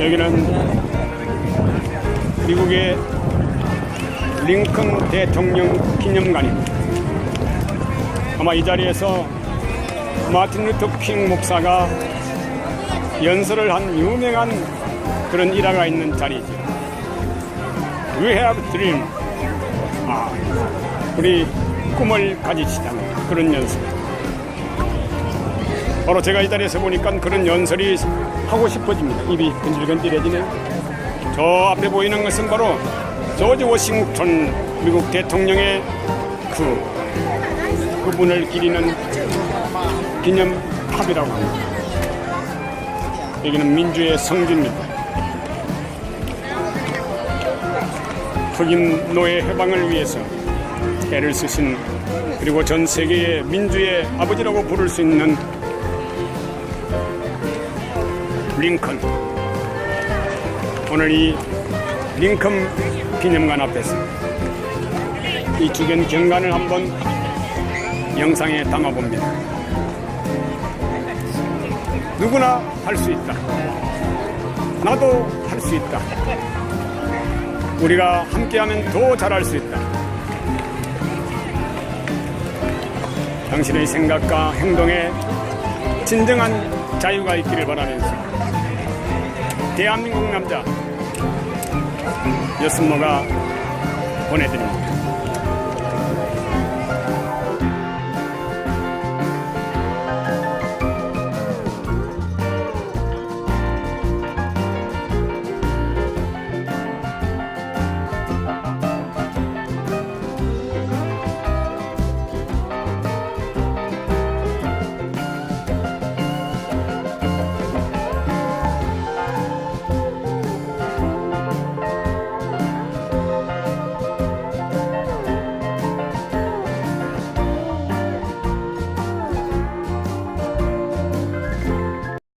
여기는 미국의 링컨 대통령 기념관입니다. 아마 이 자리에서 마틴 루터 킹 목사가 연설을 한 유명한 그런 일화가 있는 자리죠. We have dream. 아, 우리 꿈을 가지시다. 그런 연설. 바로 제가 이 자리에서 보니까 그런 연설이 하고 싶어집니다. 입이 근질근질해지네요. 저 앞에 보이는 것은 바로 조지 워싱턴 미국 대통령의 그 그분을 기리는 기념탑이라고 합니다. 여기는 민주의 성지입니다. 흑인 노예 해방을 위해서 애를 쓰신 그리고 전 세계의 민주의 아버지라고 부를 수 있는 링컨. 오늘 이 링컨 기념관 앞에서 이 주변 경관을 한번 영상에 담아봅니다. 누구나 할 수 있다. 나도 할 수 있다. 우리가 함께하면 더 잘할 수 있다. 당신의 생각과 행동에 진정한 자유가 있기를 바라면서 대한민국 남자 여순모가 보내드립니다.